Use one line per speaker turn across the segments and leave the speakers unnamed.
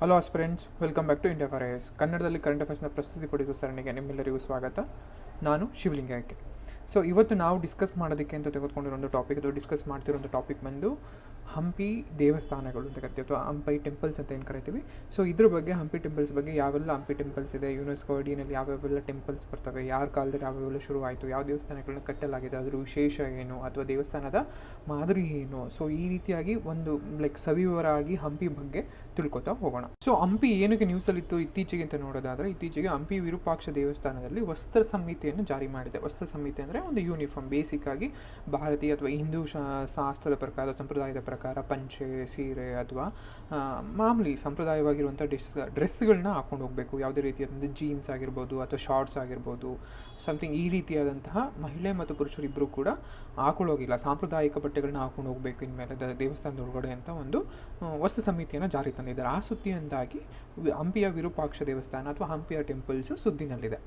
Hello friends welcome back to India for S ಕನ್ನಡದಲ್ಲಿ current ಅಫೇರ್ಸ್ನ ಪ್ರಸ್ತುತಿ ಪಡೆಯುವ ಸರಣಿಗೆ ನಿಮ್ಮೆಲ್ಲರಿಗೂ ಸ್ವಾಗತ. ನಾನು ಶಿವಲಿಂಗಕ್ಕೆ ಸೊ ಇವತ್ತು ನಾವು ಡಿಸ್ಕಸ್ ಮಾಡೋದಕ್ಕೆ ಅಂತ ತೆಗೆದುಕೊಂಡಿರೋ ಒಂದು ಟಾಪಿಕ್ ಅದು ಡಿಸ್ಕಸ್ ಮಾಡ್ತಿರೋ ಒಂದು ಟಾಪಿಕ್ ಬಂದು ಹಂಪಿ ದೇವಸ್ಥಾನಗಳು ಅಂತ ಕರಿತೀವಿ, ಅಥವಾ ಹಂಪಿ ಟೆಂಪಲ್ಸ್ ಅಂತ ಏನು ಕರಿತೀವಿ. ಸೊ ಇದ್ರ ಬಗ್ಗೆ, ಹಂಪಿ ಟೆಂಪಲ್ಸ್ ಬಗ್ಗೆ ಯಾವೆಲ್ಲ ಹಂಪಿ ಟೆಂಪಲ್ಸ್ ಇದೆ ಯುನೆಸ್ಕೋ ಅಡಿನಲ್ಲಿ ಯಾವ್ಯಾವೆಲ್ಲ ಟೆಂಪಲ್ಸ್ ಬರ್ತವೆ, ಯಾರ ಕಾಲದಲ್ಲಿ ಯಾವ್ಯಾವೆಲ್ಲ ಶುರುವಾಯಿತು, ಯಾವ ದೇವಸ್ಥಾನಗಳನ್ನ ಕಟ್ಟಲಾಗಿದೆ, ಅದರ ವಿಶೇಷ ಏನು, ಅಥವಾ ದೇವಸ್ಥಾನದ ಮಾದರಿ ಏನು? ಸೊ ಈ ರೀತಿಯಾಗಿ ಒಂದು ಲೈಕ್ ಸವಿವರಾಗಿ ಹಂಪಿ ಬಗ್ಗೆ ತಿಳ್ಕೊತಾ ಹೋಗೋಣ. ಸೊ ಹಂಪಿ ಏನಕ್ಕೆ ನ್ಯೂಸಲ್ಲಿತ್ತು ಇತ್ತೀಚೆಗೆ ಅಂತ ನೋಡೋದಾದ್ರೆ, ಇತ್ತೀಚೆಗೆ ಹಂಪಿ ವಿರೂಪಾಕ್ಷ ದೇವಸ್ಥಾನದಲ್ಲಿ ವಸ್ತ್ರ ಸಂಹಿತೆಯನ್ನು ಜಾರಿ ಮಾಡಿದೆ. ವಸ್ತ್ರ ಸಂಹಿತೆ ಅಂದರೆ ಒಂದು ಯೂನಿಫಾರ್ಮ್ ಬೇಸಿಕ್ ಆಗಿ ಭಾರತೀಯ ಅಥವಾ ಹಿಂದೂ ಶಾಸ್ತ್ರದ ಪ್ರಕಾರ, ಸಂಪ್ರದಾಯದ ಪ್ರಕಾರ. ಪಂಚೆ, ಸೀರೆ ಅಥವಾ ಮಾಮೂಲಿ ಸಂಪ್ರದಾಯವಾಗಿರುವಂಥ ಡಿಸ್ ಡ್ರೆಸ್ಗಳನ್ನ ಹಾಕೊಂಡು ಹೋಗಬೇಕು. ಯಾವುದೇ ರೀತಿಯಾದಂಥ ಜೀನ್ಸ್ ಆಗಿರ್ಬೋದು ಅಥವಾ ಶಾರ್ಟ್ಸ್ ಆಗಿರ್ಬೋದು. ಸಮಥಿಂಗ್ ಈ ರೀತಿಯಾದಂತಹ ಮಹಿಳೆ ಮತ್ತು ಪುರುಷರು ಇಬ್ಬರು ಕೂಡ ಹಾಕೊಳ್ಳೋಗಿಲ್ಲ ಸಾಂಪ್ರದಾಯಿಕ ಬಟ್ಟೆಗಳನ್ನ ಹಾಕೊಂಡು ಹೋಗಬೇಕು ಇನ್ಮೇಲೆ ದೇವಸ್ಥಾನದ ಒಳಗಡೆ ಅಂತ ಒಂದು ವಸ್ತು ಸಮಿತಿಯನ್ನು ಜಾರಿ ತಂದಿದ್ದಾರೆ. ಆ ಸುದ್ದಿಯಿಂದಾಗಿ ಹಂಪಿಯ ವಿರೂಪಾಕ್ಷ ದೇವಸ್ಥಾನ ಅಥವಾ ಹಂಪಿಯ ಟೆಂಪಲ್ಸು ಸುದ್ದಿನಲ್ಲಿದೆ.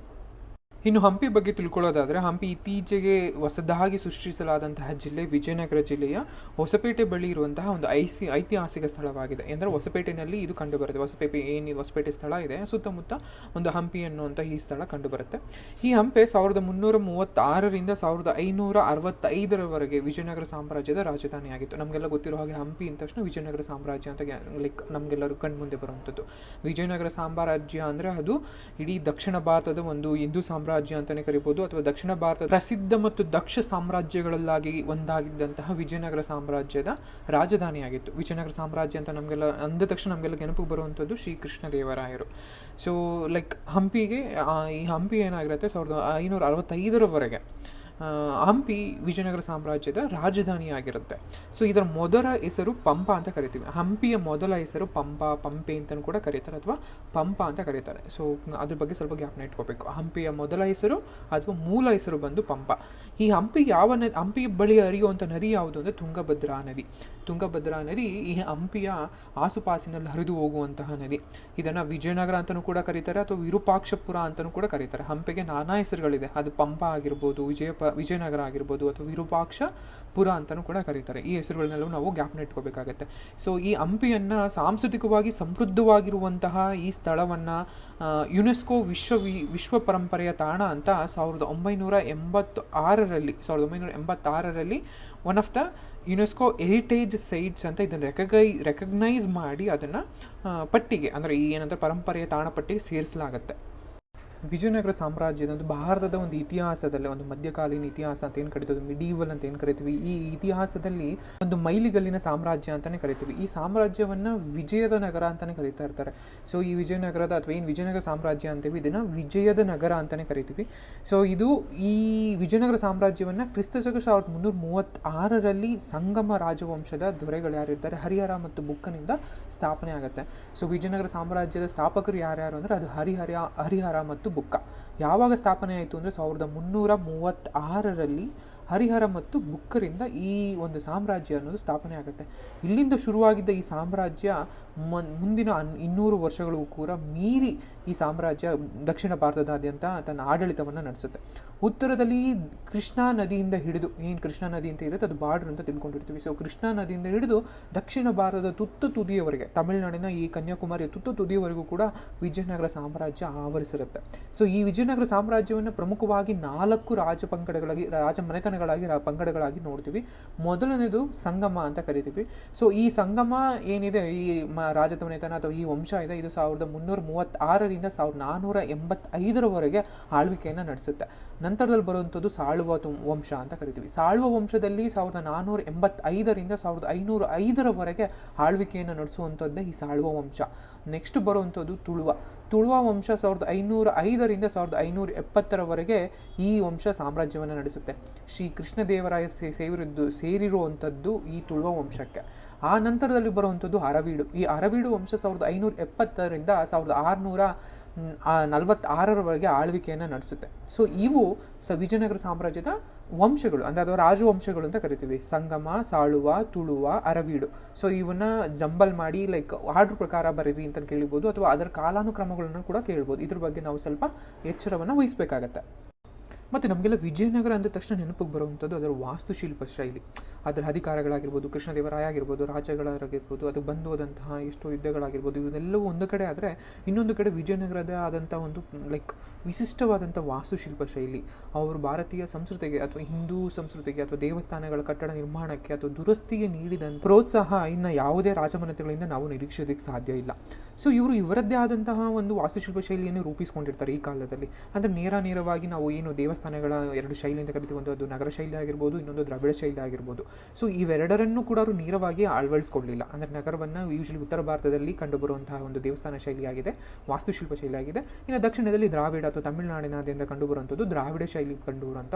ಇನ್ನು ಹಂಪಿ ಬಗ್ಗೆ ತಿಳ್ಕೊಳ್ಳೋದಾದರೆ, ಹಂಪಿ ಇತ್ತೀಚೆಗೆ ಹೊಸದಾಗಿ ಸೃಷ್ಟಿಸಲಾದಂತಹ ಜಿಲ್ಲೆ ವಿಜಯನಗರ ಜಿಲ್ಲೆಯ ಹೊಸಪೇಟೆ ಬಳಿ ಇರುವಂತಹ ಒಂದು ಐಸಿ, ಐತಿಹಾಸಿಕ ಸ್ಥಳವಾಗಿದೆ. ಅಂದರೆ ಹೊಸಪೇಟೆಯಲ್ಲಿ ಇದು ಕಂಡುಬರುತ್ತೆ. ಹೊಸಪೇಟೆ ಏನು ಹೊಸಪೇಟೆ ಸ್ಥಳ ಇದೆ. ಸುತ್ತಮುತ್ತ ಒಂದು ಹಂಪಿ ಅನ್ನುವಂಥ ಈ ಸ್ಥಳ ಕಂಡುಬರುತ್ತೆ. ಈ ಹಂಪೆ ಸಾವಿರದ ಮುನ್ನೂರ ಮೂವತ್ತಾರರಿಂದ ಸಾವಿರದ ಐನೂರ ಅರವತ್ತೈದರವರೆಗೆ ವಿಜಯನಗರ ಸಾಮ್ರಾಜ್ಯದ ರಾಜಧಾನಿಯಾಗಿತ್ತು. ನಮಗೆಲ್ಲ ಗೊತ್ತಿರೋ ಹಾಗೆ ಹಂಪಿ ಅಂದ ತಕ್ಷಣ ವಿಜಯನಗರ ಸಾಮ್ರಾಜ್ಯ ಅಂತ ಲೈಕ್ ನಮಗೆಲ್ಲರೂ ಕಣ್ಮುಂದೆ ಬರುವಂಥದ್ದು. ವಿಜಯನಗರ ಸಾಮ್ರಾಜ್ಯ ಅಂದರೆ ಅದು ಇಡೀ ದಕ್ಷಿಣ ಭಾರತದ ಒಂದು ಹಿಂದೂ ಸಾಮ್ರಾಜ್ಯ ಅಂತಲೇ ಕರಿಬೋದು ಅಥವಾ ದಕ್ಷಿಣ ಭಾರತದ ಪ್ರಸಿದ್ಧ ಮತ್ತು ದಕ್ಷ ಸಾಮ್ರಾಜ್ಯಗಳಲ್ಲಾಗಿ ಒಂದಾಗಿದ್ದಂತಹ ವಿಜಯನಗರ ಸಾಮ್ರಾಜ್ಯದ ರಾಜಧಾನಿಯಾಗಿತ್ತು. ವಿಜಯನಗರ ಸಾಮ್ರಾಜ್ಯ ಅಂತ ನಮಗೆಲ್ಲ ಅಂದ ತಕ್ಷಣ ನಮಗೆಲ್ಲ ನೆನಪಿಗೆ ಬರುವಂಥದ್ದು ಶ್ರೀಕೃಷ್ಣ ದೇವರಾಯರು. ಸೊ ಲೈಕ್ ಹಂಪಿಗೆ ಈ ಹಂಪಿ ಏನಾಗಿರುತ್ತೆ? ಸಾವಿರದ ಐನೂರ ಅರವತ್ತೈದರವರೆಗೆ. ಹಂಪಿ ವಿಜಯನಗರ ಸಾಮ್ರಾಜ್ಯದ ರಾಜಧಾನಿಯಾಗಿರುತ್ತೆ. ಸೊ ಇದರ ಮೊದಲ ಹೆಸರು ಪಂಪ ಅಂತ ಕರಿತೀವಿ. ಹಂಪಿಯ ಮೊದಲ ಹೆಸರು ಪಂಪ, ಪಂಪೆ ಅಂತಲೂ ಕೂಡ ಕರೀತಾರೆ ಅಥವಾ ಪಂಪ ಅಂತ ಕರೀತಾರೆ. ಸೊ ಅದ್ರ ಬಗ್ಗೆ ಸ್ವಲ್ಪ ಜ್ಞಾಪನ ಇಟ್ಕೋಬೇಕು. ಹಂಪಿಯ ಮೊದಲ ಹೆಸರು ಅಥವಾ ಮೂಲ ಹೆಸರು ಬಂದು ಪಂಪ. ಈ ಹಂಪಿ ಯಾವ ನದಿ ಹಂಪಿ ಬಳಿ ಹರಿಯುವಂಥ ನದಿ ಯಾವುದು ಅಂದರೆ ತುಂಗಭದ್ರಾ ನದಿ. ತುಂಗಭದ್ರಾ ನದಿ ಈ ಹಂಪಿಯ ಆಸುಪಾಸಿನಲ್ಲಿ ಹರಿದು ಹೋಗುವಂತಹ ನದಿ. ಇದನ್ನು ವಿಜಯನಗರ ಅಂತಲೂ ಕೂಡ ಕರೀತಾರೆ ಅಥವಾ ವಿರೂಪಾಕ್ಷಪುರ ಅಂತಲೂ ಕೂಡ ಕರೀತಾರೆ. ಹಂಪಿಗೆ ನಾನಾ ಹೆಸರುಗಳಿದೆ. ಅದು ಪಂಪ ಆಗಿರ್ಬೋದು, ವಿಜಯಪ ವಿಜಯನಗರ ಆಗಿರ್ಬೋದು ಅಥವಾ ವಿರೂಪಾಕ್ಷ ಪುರ ಅಂತಲೂ ಕೂಡ ಕರೀತಾರೆ. ಈ ಹೆಸರುಗಳನ್ನೆಲ್ಲವೂ ನಾವು ಗ್ಯಾಪ್ನ ಇಟ್ಕೋಬೇಕಾಗತ್ತೆ ಸೊ ಈ ಹಂಪಿಯನ್ನು ಸಾಂಸ್ಕೃತಿಕವಾಗಿ ಸಮೃದ್ಧವಾಗಿರುವಂತಹ ಈ ಸ್ಥಳವನ್ನು ಯುನೆಸ್ಕೋ ವಿಶ್ವ ವಿ- ವಿಶ್ವ ಪರಂಪರೆಯ ತಾಣ ಅಂತ ಸಾವಿರದ ಒಂಬೈನೂರ ಎಂಬತ್ತು ಆರರಲ್ಲಿ ಸಾವಿರದ ಒಂಬೈನೂರ ಎಂಬತ್ತಾರರಲ್ಲಿ one of the UNESCO heritage sites ಅಂತ ಇದನ್ನು ರೆಕಗೈ ರೆಕಗ್ನೈಸ್ ಮಾಡಿ ಅದನ್ನು ಪಟ್ಟಿಗೆ, ಅಂದರೆ ಈ ಏನಂದರೆ ಪರಂಪರೆಯ ತಾಣ ಪಟ್ಟಿಗೆ ಸೇರಿಸಲಾಗತ್ತೆ. ವಿಜಯನಗರ ಸಾಮ್ರಾಜ್ಯದ ಒಂದು ಭಾರತದ ಒಂದು ಇತಿಹಾಸದಲ್ಲಿ, ಒಂದು ಮಧ್ಯಕಾಲೀನ ಇತಿಹಾಸ ಅಂತ ಏನು ಕರಿತೀವಿ ಮಿಡೀವಲ್ ಅಂತ ಏನು ಕರಿತೀವಿ, ಈ ಇತಿಹಾಸದಲ್ಲಿ ಒಂದು ಮೈಲಿಗಲ್ಲಿನ ಸಾಮ್ರಾಜ್ಯ ಅಂತಲೇ ಕರಿತೀವಿ. ಈ ಸಾಮ್ರಾಜ್ಯವನ್ನು ವಿಜಯದ ನಗರ ಅಂತಲೇ ಕರೀತಾ ಇರ್ತಾರೆ. ಸೊ ಈ ವಿಜಯನಗರದ ಅಥವಾ ಏನು ವಿಜಯನಗರ ಸಾಮ್ರಾಜ್ಯ ಅಂತೀವಿ, ಇದನ್ನು ವಿಜಯದ ನಗರ ಅಂತಲೇ ಕರಿತೀವಿ. ಸೊ ಇದು ಈ ವಿಜಯನಗರ ಸಾಮ್ರಾಜ್ಯವನ್ನು ಕ್ರಿಸ್ತಶಕ ಸಾವಿರದ ಮುನ್ನೂರ ಮೂವತ್ತಾರರಲ್ಲಿ ಸಂಗಮ ರಾಜವಂಶದ ದೊರೆಗಳು ಯಾರಿರ್ತಾರೆ? ಹರಿಹರ ಮತ್ತು ಬುಕ್ಕನಿಂದ ಸ್ಥಾಪನೆ ಆಗುತ್ತೆ. ಸೊ ವಿಜಯನಗರ ಸಾಮ್ರಾಜ್ಯದ ಸ್ಥಾಪಕರು ಯಾರ್ಯಾರು ಅಂದರೆ, ಅದು ಹರಿಹರ ಹರಿಹರ ಮತ್ತು ಬುಕ್ಕ. ಯಾವಾಗ ಸ್ಥಾಪನೆ ಆಯಿತು ಅಂದರೆ ಸಾವಿರದ ಮುನ್ನೂರ ಮೂವತ್ತಾರರಲ್ಲಿ ಹರಿಹರ ಮತ್ತು ಬುಕ್ಕರಿಂದ ಈ ಒಂದು ಸಾಮ್ರಾಜ್ಯ ಅನ್ನೋದು ಸ್ಥಾಪನೆ ಆಗುತ್ತೆ. ಇಲ್ಲಿಂದ ಶುರುವಾಗಿದ್ದ ಈ ಸಾಮ್ರಾಜ್ಯ ಮುಂದಿನ ಇನ್ನೂರು ವರ್ಷಗಳಿಗೂ ಕೂಡ ಮೀರಿ ಈ ಸಾಮ್ರಾಜ್ಯ ದಕ್ಷಿಣ ಭಾರತದಾದ್ಯಂತ ತನ್ನ ಆಡಳಿತವನ್ನು ನಡೆಸುತ್ತೆ. ಉತ್ತರದಲ್ಲಿ ಕೃಷ್ಣಾ ನದಿಯಿಂದ ಹಿಡಿದು, ಏನು ಕೃಷ್ಣಾ ನದಿ ಅಂತ ಇರುತ್ತೆ, ಅದು ಬಾರ್ಡರ್ ಅಂತ ತಿಳ್ಕೊಂಡಿರ್ತೀವಿ. ಸೊ ಕೃಷ್ಣಾ ನದಿಯಿಂದ ಹಿಡಿದು ದಕ್ಷಿಣ ಭಾರತದ ತುತ್ತು ತುದಿಯವರೆಗೆ, ತಮಿಳುನಾಡಿನ ಈ ಕನ್ಯಾಕುಮಾರಿಯ ತುತ್ತು ತುದಿಯವರೆಗೂ ಕೂಡ ವಿಜಯನಗರ ಸಾಮ್ರಾಜ್ಯ ಆವರಿಸಿರುತ್ತೆ. ಸೊ ಈ ವಿಜಯನಗರ ಸಾಮ್ರಾಜ್ಯವನ್ನು ಪ್ರಮುಖವಾಗಿ ನಾಲ್ಕು ರಾಜ ಪಂಗಡಗಳಾಗಿ ರಾಜ ಮನೆತನಗಳಾಗಿ ಪಂಗಡಗಳಾಗಿ ನೋಡ್ತೀವಿ. ಮೊದಲನೇದು ಸಂಗಮ ಅಂತ ಕರಿತೀವಿ. ಸೊ ಈ ಸಂಗಮ ಏನಿದೆ, ಈ ಮ ರಾಜತ ಮನೆತನ ಅಥವಾ ಈ ವಂಶ ಇದೆ, ಇದು ಸಾವಿರದ ಮುನ್ನೂರ ಮೂವತ್ತಾರರಿಂದ ಸಾವಿರದ ನಾನ್ನೂರ ಎಂಬತ್ತೈದರವರೆಗೆ ಆಳ್ವಿಕೆಯನ್ನು ನಡೆಸುತ್ತೆ. ನಂತರದಲ್ಲಿ ಬರುವಂಥದ್ದು ಸಾಳುವ ವಂಶ ಅಂತ ಕರಿತೀವಿ. ಸಾಳುವ ವಂಶದಲ್ಲಿ ಸಾವಿರದ ನಾನ್ನೂರ ಎಂಬತ್ತೈದರಿಂದ ಸಾವಿರದ ಐನೂರ ಐದರವರೆಗೆ ಆಳ್ವಿಕೆಯನ್ನು ನಡೆಸುವಂಥದ್ದೇ ಈ ಸಾಳುವ ವಂಶ. ನೆಕ್ಸ್ಟ್ ಬರುವಂಥದ್ದು ತುಳುವ. ತುಳುವ ವಂಶ ಸಾವಿರದ ಐನೂರ ಐದರಿಂದ ಸಾವಿರದ ಐನೂರ ಎಪ್ಪತ್ತರವರೆಗೆ ಈ ವಂಶ ಸಾಮ್ರಾಜ್ಯವನ್ನು ನಡೆಸುತ್ತೆ. ಶ್ರೀ ಕೃಷ್ಣದೇವರಾಯ ಸೇರಿದ್ದು, ಸೇರಿರುವಂಥದ್ದು ಈ ತುಳುವ ವಂಶಕ್ಕೆ. ಆ ನಂತರದಲ್ಲಿ ಬರುವಂಥದ್ದು ಅರವೀಡು. ಈ ಅರವೀಡು ವಂಶ ಸಾವಿರದ ಐನೂರ ಎಪ್ಪತ್ತರಿಂದ ಸಾವಿರದ ಆರುನೂರ ನಲವತ್ತಾರರವರೆಗೆ ಆಳ್ವಿಕೆಯನ್ನು ನಡೆಸುತ್ತೆ. ಸೊ ಇವು ಸ ವಿಜಯನಗರ ಸಾಮ್ರಾಜ್ಯದ ವಂಶಗಳು, ಅಂದರೆ ಅಥವಾ ರಾಜವಂಶಗಳು ಅಂತ ಕರಿತೀವಿ. ಸಂಗಮ, ಸಾಳುವ, ತುಳುವ, ಅರವೀಡು. ಸೊ ಇವನ್ನ ಜಂಬಲ್ ಮಾಡಿ ಲೈಕ್ ಆರ್ಡ್ರ್ ಪ್ರಕಾರ ಬರೀರಿ ಅಂತ ಕೇಳಿಬೋದು, ಅಥವಾ ಅದರ ಕಾಲಾನುಕ್ರಮಗಳನ್ನು ಕೂಡ ಕೇಳ್ಬೋದು. ಇದ್ರ ಬಗ್ಗೆ ನಾವು ಸ್ವಲ್ಪ ಎಚ್ಚರವನ್ನು ವಹಿಸಬೇಕಾಗತ್ತೆ. ಮತ್ತು ನಮಗೆಲ್ಲ ವಿಜಯನಗರ ಅಂದ ತಕ್ಷಣ ನೆನಪಿಗೆ ಬರುವಂಥದ್ದು ಅದರ ವಾಸ್ತುಶಿಲ್ಪ ಶೈಲಿ. ಅದರ ಅಧಿಕಾರಗಳಾಗಿರ್ಬೋದು, ಕೃಷ್ಣದೇವರಾಯ ಆಗಿರ್ಬೋದು, ರಾಜಗಳಾಗಿರ್ಬೋದು, ಅದಕ್ಕೆ ಬಂದು ಹೋದಂತಹ ಎಷ್ಟೋ ಯುದ್ಧಗಳಾಗಿರ್ಬೋದು, ಇವನ್ನೆಲ್ಲವೂ ಒಂದು ಕಡೆ ಆದರೆ ಇನ್ನೊಂದು ಕಡೆ ವಿಜಯನಗರದ ಆದಂಥ ಒಂದು ಲೈಕ್ ವಿಶಿಷ್ಟವಾದಂಥ ವಾಸ್ತುಶಿಲ್ಪ ಶೈಲಿ. ಅವರು ಭಾರತೀಯ ಸಂಸ್ಕೃತಿಗೆ ಅಥವಾ ಹಿಂದೂ ಸಂಸ್ಕೃತಿಗೆ ಅಥವಾ ದೇವಸ್ಥಾನಗಳ ಕಟ್ಟಡ ನಿರ್ಮಾಣಕ್ಕೆ ಅಥವಾ ದುರಸ್ತಿಗೆ ನೀಡಿದ ಪ್ರೋತ್ಸಾಹ ಇನ್ನು ಯಾವುದೇ ರಾಜಮನೆತಗಳಿಂದ ನಾವು ನಿರೀಕ್ಷಿಸೋದಕ್ಕೆ ಸಾಧ್ಯ ಇಲ್ಲ. ಸೊ ಇವರು ಇವರದ್ದೇ ಆದಂತಹ ಒಂದು ವಾಸ್ತುಶಿಲ್ಪ ಶೈಲಿಯನ್ನು ರೂಪಿಸ್ಕೊಂಡಿರ್ತಾರೆ ಈ ಕಾಲದಲ್ಲಿ. ಅಂದರೆ ನೇರ ನೇರವಾಗಿ ನಾವು ಏನು ದೇವಸ್ಥಾನಗಳ ಎರಡು ಶೈಲಿ ಅಂತ ಕರಿತೀವಿ ಒಂದು ಅದು ನಗರ ಶೈಲಿ ಆಗಿರ್ಬೋದು, ಇನ್ನೊಂದು ದ್ರಾವಿಡ ಶೈಲಿ ಆಗಿರ್ಬೋದು. ಸೊ ಇವೆರಡರನ್ನೂ ಕೂಡ ಅವರು ನೇರವಾಗಿ ಅಳವಡಿಸ್ಕೊಳ್ಳಿಲ್ಲ ಅಂದರೆ ನಗರವನ್ನು ಯೂಶಲಿ ಉತ್ತರ ಭಾರತದಲ್ಲಿ ಕಂಡುಬರುವಂತಹ ಒಂದು ದೇವಸ್ಥಾನ ಶೈಲಿಯಾಗಿದೆ, ವಾಸ್ತುಶಿಲ್ಪ ಶೈಲಿಯಾಗಿದೆ. ಇನ್ನು ದಕ್ಷಿಣದಲ್ಲಿ ದ್ರಾವಿಡ ಅಥವಾ ತಮಿಳುನಾಡಿನಾದ್ಯಂತ ಕಂಡುಬರುವಂಥದ್ದು, ದ್ರಾವಿಡ ಶೈಲಿ ಕಂಡುಬರುವಂಥ